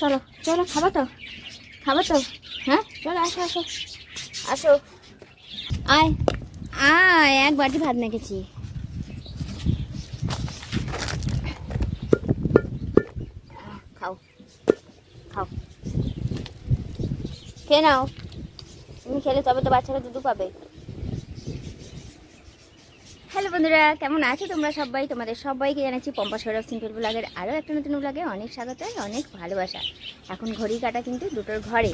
চলো চলো, খাব তো। খাব তো? হ্যাঁ? চলো, আসো আসো। আসো। আয়। আয়, এক বাটি ভাত মেখেছি খাও খাও। খেয়ে নাও। তুমি খেলে তবে তো বাচ্চারা দুধু পাবে। হ্যালো বন্ধুরা, কেমন আছো তোমরা সবাই? তোমাদের সবাইকে জানাচ্ছি পম্পা সৌরভ সিম্পল ব্লগের আরও একটা নতুন ব্লগে অনেক স্বাগত, অনেক ভালোবাসা। এখন ঘড়ি কাটা কিন্তু দুটোর ঘরে।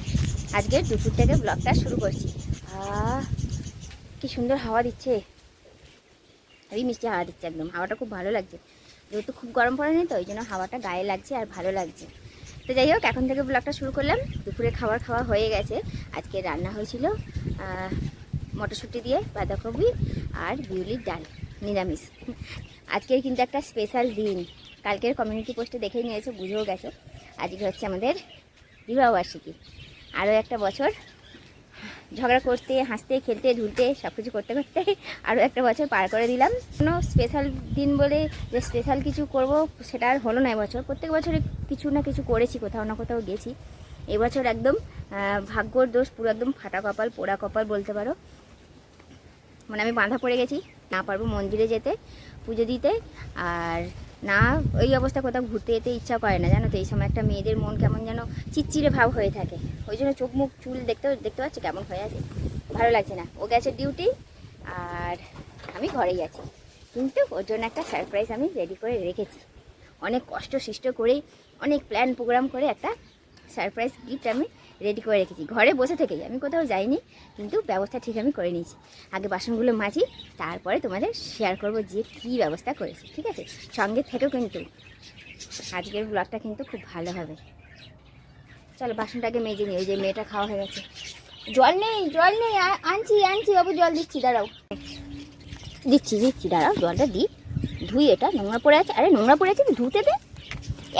আজকে দুপুর থেকে ব্লগটা শুরু করছি। কি সুন্দর হাওয়া দিচ্ছে। হেবি মিষ্টি হাওয়া দিচ্ছে একদম, হাওয়াটা খুব ভালো লাগছে। যেহেতু খুব গরম পড়েনি তো, ওই জন্য হাওয়াটা গায়ে লাগছে আর ভালো লাগছে। তো যাই হোক, এখন থেকে ব্লগটা শুরু করলাম। দুপুরে খাবার খাওয়া হয়ে গেছে। আজকে রান্না হয়েছিল মটরশুঁটি দিয়ে বাঁধাকপি আর বিউলির ডাল, নিরামিষ। আজকের কিন্তু একটা স্পেশাল দিন। কালকের কমিউনিটি পোস্টে দেখেই নিয়েছো, বুঝেও গেছো। আজকে হচ্ছে আমাদের বিবাহবার্ষিকী। আরও একটা বছর ঝগড়া করতে, হাসতে, খেলতে, ঝুলতে সব কিছু করতে করতে আরও একটা বছর পার করে দিলাম। কোনো স্পেশাল দিন বলে যে স্পেশাল কিছু করব, সেটা আর হলো না এবছর। প্রত্যেক বছরে কিছু না কিছু করেছি, কোথাও না কোথাও গেছি। এবছর একদম ভাগ্যর দোষ পুরো একদম ফাটা কপাল, পোড়া কপাল বলতে পারো। মানে আমি বাঁধা পড়ে গেছি, না পারব মন্দিরে যেতে, পুজো দিতে, আর না ওই অবস্থা কোথাও ঘুরতে যেতে ইচ্ছা করে না, জানো তো? এই সময় একটা মেয়েদের মন কেমন যেন চিচ্চিরে ভাব হয়ে থাকে। ওই জন্য চোখ মুখ চুল দেখতে দেখতে পাচ্ছি কেমন হয়ে আছে? ভালো লাগছে না। ও গেছে ডিউটি আর আমি ঘরেই আছি। কিন্তু ওর জন্য একটা সারপ্রাইজ আমি রেডি করে রেখেছি। অনেক কষ্ট সৃষ্ট করে অনেক প্ল্যান প্রোগ্রাম করে একটা সারপ্রাইজ গিফট আমি রেডি করে রেখেছি। ঘরে বসে থেকেই, আমি কোথাও যাইনি, কিন্তু ব্যবস্থা ঠিক আমি করে নিয়েছি। আগে বাসনগুলো মাজি, তারপরে তোমাদের শেয়ার করব যে কী ব্যবস্থা করেছি, ঠিক আছে? সঙ্গে থেকেও কিন্তু আজকের ব্লগটা কিন্তু খুব ভালো হবে। চলো, বাসনটাকে মেজে নিই, ওই যে মেয়েটা খাওয়া হয়ে গেছে। জল নেই জল নেই আনছি আনছি বাবু, জল দিচ্ছি, দাঁড়াও। দিচ্ছি দিচ্ছি, দাঁড়াও, জলটা দিই ধুই এটা, নোংরা পড়ে আছে। আরে, নোংরা পড়ে আছে, ধুতে দে।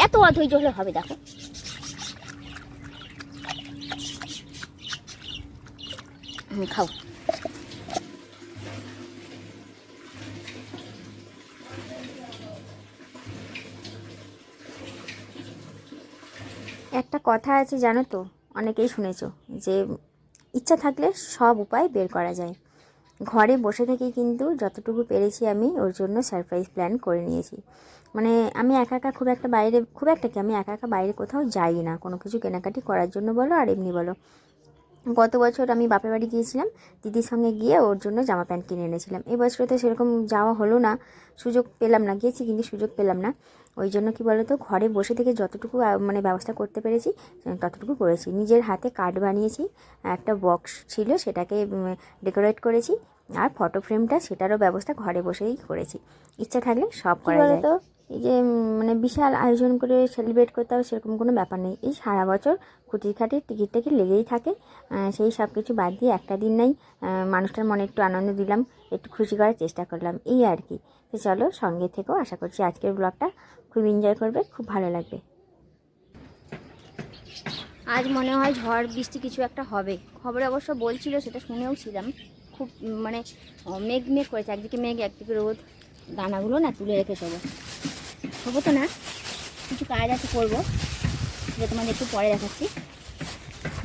এত অধৈর্য হলে হবে, দেখো। খাও। একটা কথা আছে জানো তো, অনেকেই শুনেছ, যে ইচ্ছা থাকলে সব উপায় বের করা যায়। ঘরে বসে থেকেই কিন্তু যতটুকু পেরেছি আমি, ওর জন্য সারপ্রাইজ প্ল্যান করে নিয়েছি। মানে আমি একা একা খুব একটা বাইরে, খুব একটা কি আমি একা একা বাইরে কোথাও যাই না। কোনো কিছু কেনাকাটি করার জন্য বলো আর এমনি বলো। গত বছর আমি বাপের বাড়ি গিয়েছিলাম দিদির সঙ্গে গিয়ে ওর জন্য জামা প্যান্ট কিনে এনেছিলাম। এই বছরে তো সেরকম যাওয়া হলো না সুযোগ পেলাম না গিয়েছি কিন্তু সুযোগ পেলাম না। ওই জন্য কি বলতো ঘরে বসে থেকে যতটুকু মানে ব্যবস্থা করতে পেরেছি ততটুকু করেছি। নিজের হাতে কার্ড বানিয়েছি একটা বক্স ছিল সেটাকে ডেকোরেট করেছি আর ফটো ফ্রেমটা সেটারও ব্যবস্থা ঘরে বসেই করেছি। ইচ্ছা থাকলে সব করা যায়। তো এই যে মানে বিশাল আয়োজন করে সেলিব্রেট করতে হবে সেরকম কোনো ব্যাপার নেই। এই সারা বছর খুঁটির খাটির টিকিট টিকিট লেগেই থাকে। সেই সব কিছু বাদ দিয়ে একটা দিন নাই মানুষটার মনে একটু আনন্দ দিলাম, একটু খুশি করার চেষ্টা করলাম, এই আর কি। তো চলো, সঙ্গে থেকেও আশা করছি আজকের ব্লগটা খুব এনজয় করবে, খুব ভালো লাগবে। আজ মনে হয় ঝড়, বৃষ্টি কিছু একটা হবে। খবরে অবশ্য বলছিল, সেটা শুনেও ছিলাম খুব মানে মেঘ মেঘ করেছে, একদিকে মেঘ, একদিকে রোদ। দানাগুলো না তুলে রেখে দেবো হব তো না? কিছু কাজ আছে করব। যেটা তোমাদের একটু পরে দেখাচ্ছি।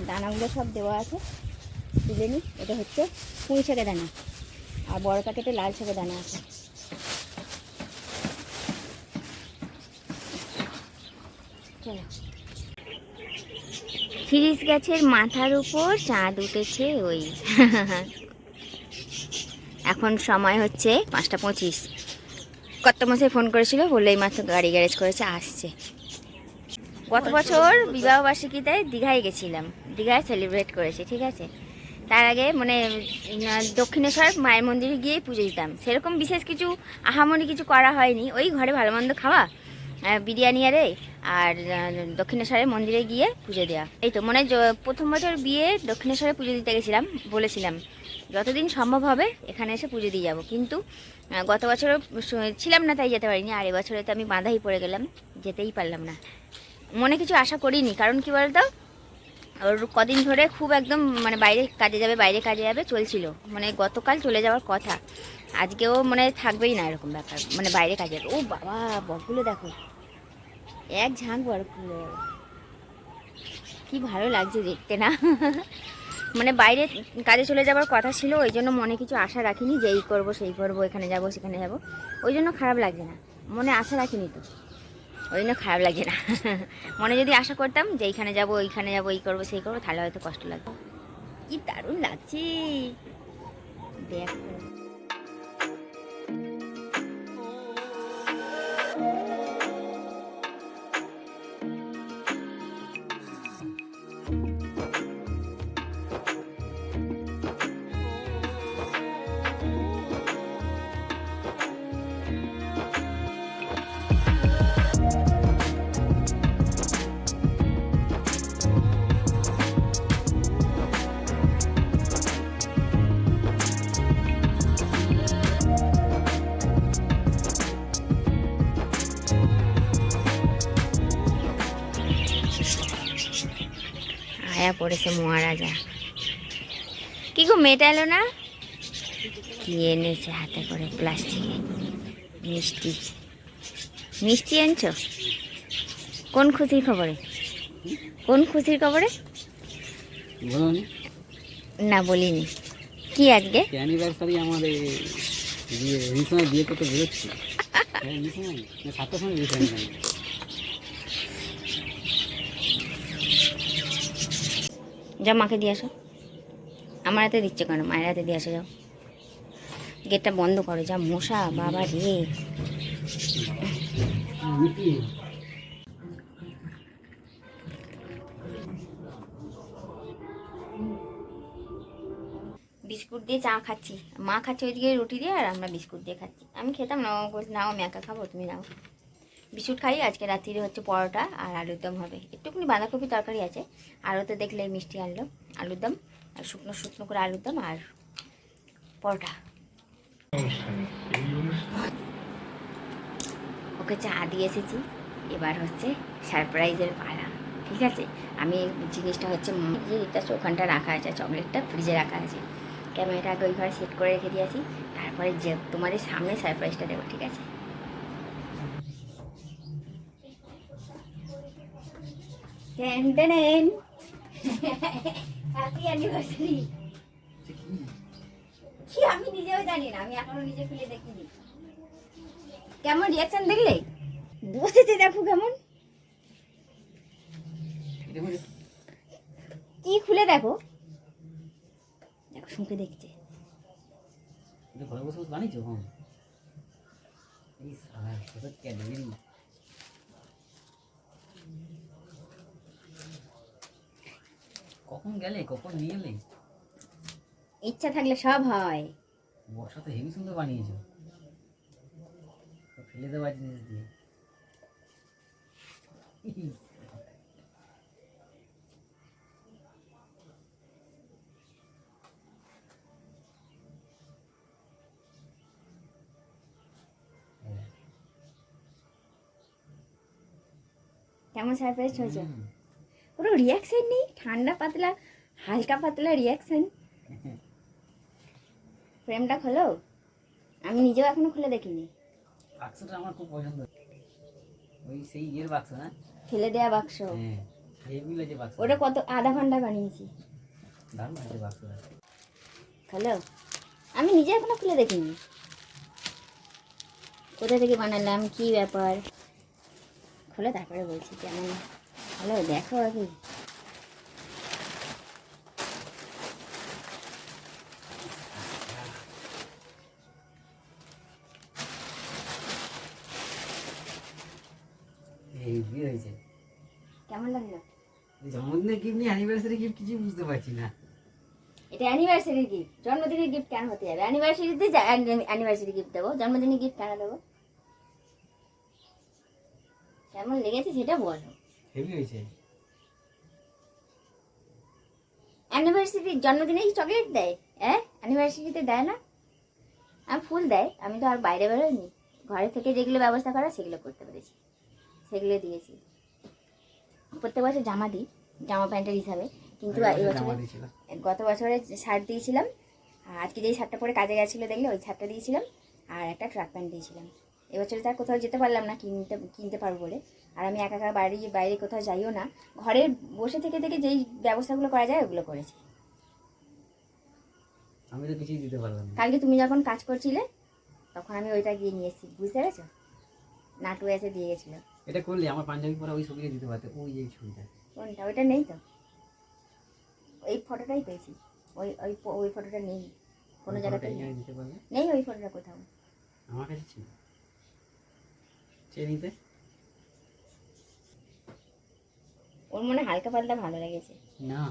দানাগুলো সব দেওয়া আছে। তুলে নিই। এটা হচ্ছে পুঁই শাকের দানা। আর বড় প্যাকেটে লাল শাকের দানা আছে। খিরিস গাছের মাথার উপর চাঁদ উঠেছে ওই। এখন সময় হচ্ছে পাঁচটা পঁচিশ। কত মাসে ফোন করেছিল, বললে এই মাত্র গাড়ি গ্যারেজ করেছে, আসছে। গত বছর বিবাহ বার্ষিকীতে দীঘায় গেছিলাম, দীঘায় সেলিব্রেট করেছি, ঠিক আছে? তার আগে মানে দক্ষিণেশ্বর মায়ের মন্দিরে গিয়ে পুজো দিতাম। সেরকম বিশেষ কিছু আহামরি কিছু করা হয়নি। ওই ঘরে ভালো মন্দ খাওয়া বিরিয়ানি আরে, আর দক্ষিণেশ্বরের মন্দিরে গিয়ে পুজো দেওয়া। এই তো, মনে প্রথম বছর বিয়ে দক্ষিণেশ্বরে পুজো দিতে গেছিলাম, বলেছিলাম, যতদিন সম্ভব হবে, এখানে এসে পুজো দিয়ে যাব। কিন্তু গত বছরও ছিলাম না, তাই যেতে পারিনি। আর এবছরে তো আমি বাঁধাই পড়ে গেলাম, যেতেই পারলাম না। মনে কিছু আশা করিনি, কারণ কি বলতো? ওর কদিন ধরে খুব একদম মানে বাইরে কাজে যাবে, বাইরে কাজে যাবে চলছিল। মানে গতকাল চলে যাওয়ার কথা। আজকেও মানে থাকবেই না এরকম ব্যাপার মানে বাইরে কাজে যাবে। ও বাবা, বকগুলো দেখো। এক ঝাঁক বরফ ফুলে যাবে কি ভালো লাগছে দেখতে না? মানে বাইরে কাজে চলে যাবার কথা ছিল, ওই জন্য মনে কিছু আশা রাখিনি যে এই করব, সেই করব, এখানে যাব, সেখানে যাব। ওই জন্য খারাপ লাগছে না। মনে আশা রাখিনি তো। ওই জন্য খারাপ লাগে না। মনে যদি আশা করতাম যে এইখানে যাব, ওইখানে যাব, এই করব, সেই করব, তাহলে হয়তো কষ্ট লাগবে কি দারুণ লাগছে। দেখ। আয়া পড়েছে মহারাজা। কি গো মেয়েটা এলো না? কি এনেছে হাতে করে প্লাস্টিকে মিষ্টি। মিষ্টি আনছো কোন খুশির খবরে? কোন খুশির খবরে? না বলিনি। কি আজকে? অ্যানিভার্সারি এই বিয়ে বিয়ে করতে বেরোচ্ছি। হ্যাঁ সাতটার সময় বিয়ে করেন যা মাকে দিয়ে আসো। আমার হাতে দিচ্ছে কেন? মায়ের হাতে দিয়ে আসো, যাও। গেটটা বন্ধ করো, যা মশা, বাবা রে। বিস্কুট দিয়ে চা খাচ্ছি। মা খাচ্ছে ওইদিকে রুটি দিয়ে আর আমরা বিস্কুট দিয়ে খাচ্ছি। আমি খেতাম না, ও বলছে, নাও, আমি একা খাব, তুমি নাও। বিস্কুট খাই আজকে রাত্রিরে হচ্ছে পরোটা আর আলুর দম হবে। একটুখানি বাঁধাকপি তরকারি আছে আরও তো দেখলে মিষ্টি আনলো। আলুর দম আর শুকনো শুকনো করে আলুর দম আর পরোটা। ওকে চা দিয়ে এসেছি, এবার হচ্ছে সারপ্রাইজের পালা, ঠিক আছে? আমি জিনিসটা হচ্ছে যে এটা ওখানটা রাখা আছে, চকলেটটা ফ্রিজে রাখা আছে। ক্যামেরাটা আগে ওইভাবে সেট করে রেখে দিয়েছি, তারপরে যে তোমাদের সামনে সারপ্রাইজটা দেবো, ঠিক আছে? টেন হ্যাপি কি, আমি নিজেও জানি না, আমি এখনও নিজে খুলে দেখিনি। কেমন রিয়াকশন দেখলে? বসেছে দেখো কেমন। কি খুলে দেখো? দেখো শুনকে দেখছে। ঘরে বসে বানিয়েছো? হ্যাঁ এই সারা কোথায় ক্যাডবেরি কখন গেলে কখন নিয়ে এলে ইচ্ছা থাকলে সব হয় বর্ষা তো হেভি সুন্দর বানিয়েছো ফেলে দেওয়া জিনিস দিয়ে। কেমন সারপ্রাইজ হয়েছে। কোনো রিয়াকশন নেই। ঠান্ডা পাতলা হালকা পাতলা রিয়াকশন ফ্রেমটা খোলো। আমি নিজেও এখনও খুলে দেখিনি। বাক্সটা আমার খুব পছন্দ। ওই সেই ইয়ের বাক্স না ফেলে দেয়া বাক্স। হ্যাঁ হেভি লাগে বাক্স। ওটা কত আধা ঘণ্টা বানিয়েছি। দারুণ আছে বাক্সটা। হ্যালো আমি নিজে এখনও খুলে দেখিনি। কোথা থেকে বানালাম কি ব্যাপার? খুলে তারপরে বলছি কেমন। হ্যালো দেখো আগে। কেমন লাগল? এই জন্মদিনের গিফট নিয়ে অ্যানিভার্সারি গিফট কিছু বুঝতে পারছি না। এটা অ্যানিভার্সারি গিফট জন্মদিনের গিফট কেন হতে যাবে? অ্যানিভার্সারিতে অ্যানিভার্সারি গিফট দেবো। জন্মদিনের গিফট কেন দেবো? কেমন লেগেছে সেটা বলো। হেভি হয়েছে? অ্যানিভার্সারি জন্মদিনে কি চকলেট দেয়? হ্যাঁ অ্যানিভার্সারিতে দেয় না? আমি ফুল দেয় আমি তো আর বাইরে বেরোইনি। ঘরে থেকে যেগুলো ব্যবস্থা করা সেগুলো করতে পেরেছি। সেগুলো দিয়েছি। প্রত্যেক বছর জামা দিই জামা প্যান্টের হিসাবে। কিন্তু এই বছরে গত বছরে শার্ট দিয়েছিলাম। আর আজকে যেই শার্টটা পরে কাজে গেছিল দেখলে ওই শার্টটা দিয়েছিলাম। আর একটা ট্রাক প্যান্ট দিয়েছিলাম। এবছরে তার কোথাও যেতে পারলাম না কিনতে কিনতে পারব বলে। আর আমি একা একা বাড়ি বাইরে কোথাও যাইও না। ঘরে বসে থেকে থেকে যেই ব্যবস্থাগুলো করা যায় ওগুলো করেছি। আমি তো কিছুই দিতে পারলাম না। কালকে তুমি যখন কাজ করছিলে তখন আমি ওইটা গিয়ে নিয়ে এসেছি। বুঝতে পেরেছ? নাটু এসে দিয়ে গেছিল। এটা করলে আমার পাঞ্জাবি পরা ওই ছবিটা দিতে পারতে ওই যে ছবিটা। কোনটা? ওইটা নেই তো? ওই ফটোটাই পেয়েছি। ওই ওই ওই ফটোটা নেই। কোনো জায়গাতে নেই ওই ফটোটা কোথাও। আমার কাছে ছিল। চেয়ে নিতে। ওর মনে হালকা পাতলা ভালো লেগেছে। না।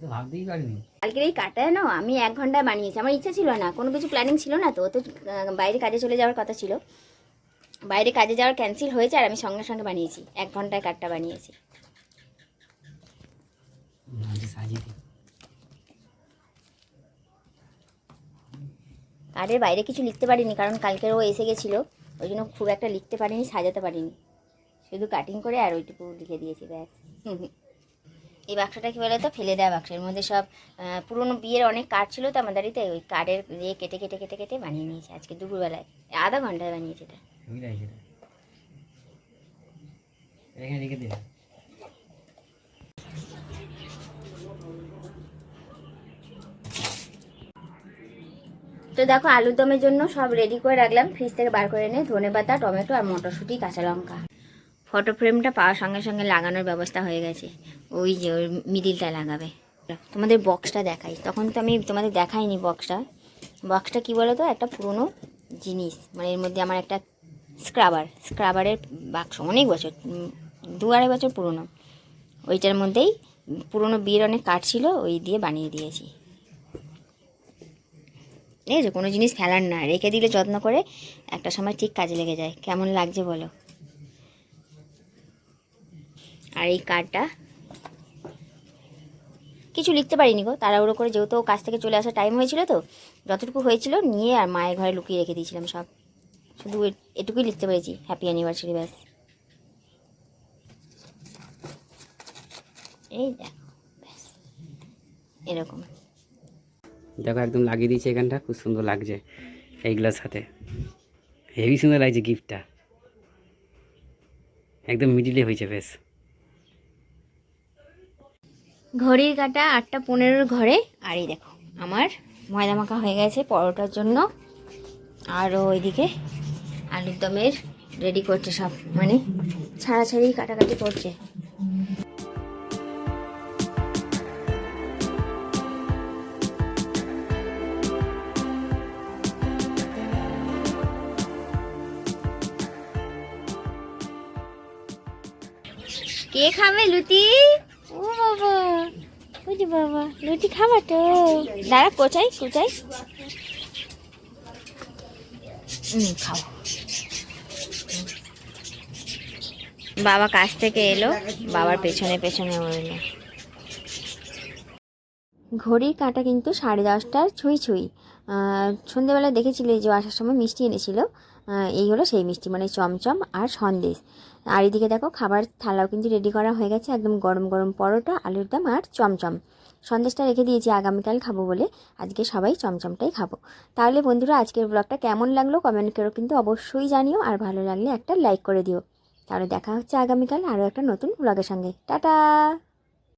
তো ভাবতেই পারিনি। কালকের এই কাটা না আমি এক ঘন্টায় বানিয়েছি। আমার ইচ্ছা ছিল না কোনো কিছু প্ল্যানিং ছিল না তো ও তো বাইরে কাজে চলে যাওয়ার কথা ছিল। বাইরে কাজে যাওয়ার ক্যান্সেল হয়েছে আর আমি সঙ্গে সঙ্গে বানিয়েছি। এক ঘন্টায় কাটটা বানিয়েছি। কার্ডের বাইরে কিছু লিখতে পারিনি কারণ কালকের ও এসে গেছিল। ওই জন্য খুব একটা লিখতে পারিনি, সাজাতে পারিনি। শুধু কাটিং করে আর ওইটুকু লিখে দিয়েছি, ব্যাস। এই বাক্সটা কী বলে তো ফেলে দেওয়া বাক্সের মধ্যে সব পুরনো বিয়ের অনেক কার্ড ছিল তো আমাদের বাড়িতে ওই কার্ডের ইয়ে কেটে কেটে কেটে কেটে বানিয়ে নিয়েছি আজকে দুপুরবেলায়। আধা ঘন্টায় বানিয়েছি এটা ছবি রাখি এটা এখানে রেখে দে তো দেখো, আলুর দমের জন্য সব রেডি করে রাখলাম। ফ্রিজ থেকে বার করে এনে ধনে পাতা, টমেটো আর মটরশুঁটি, কাঁচা লঙ্কা। ফটো ফ্রেমটা পাওয়ার সঙ্গে সঙ্গে লাগানোর ব্যবস্থা হয়ে গেছে। ওই যে ওই মিডিলটা লাগাবে। তোমাদের বক্সটা দেখাই। তখন তো আমি তোমাদের দেখাইনি বক্সটা বক্সটা কি বলো তো একটা পুরনো জিনিস। মানে এর মধ্যে আমার একটা স্ক্রাবার স্ক্রাবারের বাক্স অনেক বছর দু আড়াই বছর পুরনো। ওইটার মধ্যেই পুরনো বিয়ের অনেক কাঠ ছিল, ওই দিয়ে বানিয়ে দিয়েছি। ঠিক আছে কোনো জিনিস ফেলার না, রেখে দিলে যত্ন করে একটা সময় ঠিক কাজে লেগে যায়। কেমন লাগছে বলো? আর এই কার্ডটা? কিছু লিখতে পারিনি গো, তাড়াহুড়ো করে যেহেতু কাজ থেকে চলে আসার টাইম হয়েছিল তো, যতটুকু হয়েছিল নিয়ে আর মায়ের ঘরে লুকিয়ে রেখে দিয়েছিলাম সব। শুধু এটুকুই লিখতে পেরেছি হ্যাপি অ্যানিভার্সারি ব্যাস। এই দেখো, ব্যাস। এরকম। দেখো একদম লাগিয়ে দিয়েছে এখানটা, খুব সুন্দর লাগছে এইগুলোর সাথে। হেভি সুন্দর লাগছে গিফটটা একদম মিডিলে হয়েছে, বেশ। ঘড়ির কাটা আটটা পনেরোর ঘরে, আর এই দেখো, আমার ময়দা মাখা হয়ে গেছে পরোটার জন্য। আর ওইদিকে আলুর দমের রেডি করছে সব মানে ছাড়াছাড়ি কাটাকাটি করছে। কে খাবে লুতি ও বাবা ওই বাবা লুটি খাবা তো। দাঁড়া কোচাই কোচাই খাও বাবা কাছ থেকে এলো, বাবার পেছনে পেছনে উঠল ঘড়ির কাঁটা কিন্তু সাড়ে দশটার ছুঁই ছুঁই। সন্ধেবেলা দেখেছিলে যে আসার সময় মিষ্টি এনেছিল? এই হলো সেই মিষ্টি মানে চমচম আর সন্দেশ। আর এদিকে দেখো, খাবার থালাও কিন্তু রেডি করা হয়ে গেছে, একদম গরম গরম পরোটা, আলুর দম আর চমচম। সন্দেশটা রেখে দিয়েছি, আগামীকাল খাব বলে। আজকে সবাই চমচমটাই খাব। তাহলে বন্ধুরা, আজকের ব্লগটা কেমন লাগল কমেন্ট করে কিন্তু অবশ্যই জানিও, আর ভালো লাগলে একটা লাইক করে দিও। তাহলে দেখা হচ্ছে আগামীকাল আরও একটা নতুন ব্লগের সঙ্গে। টাটা!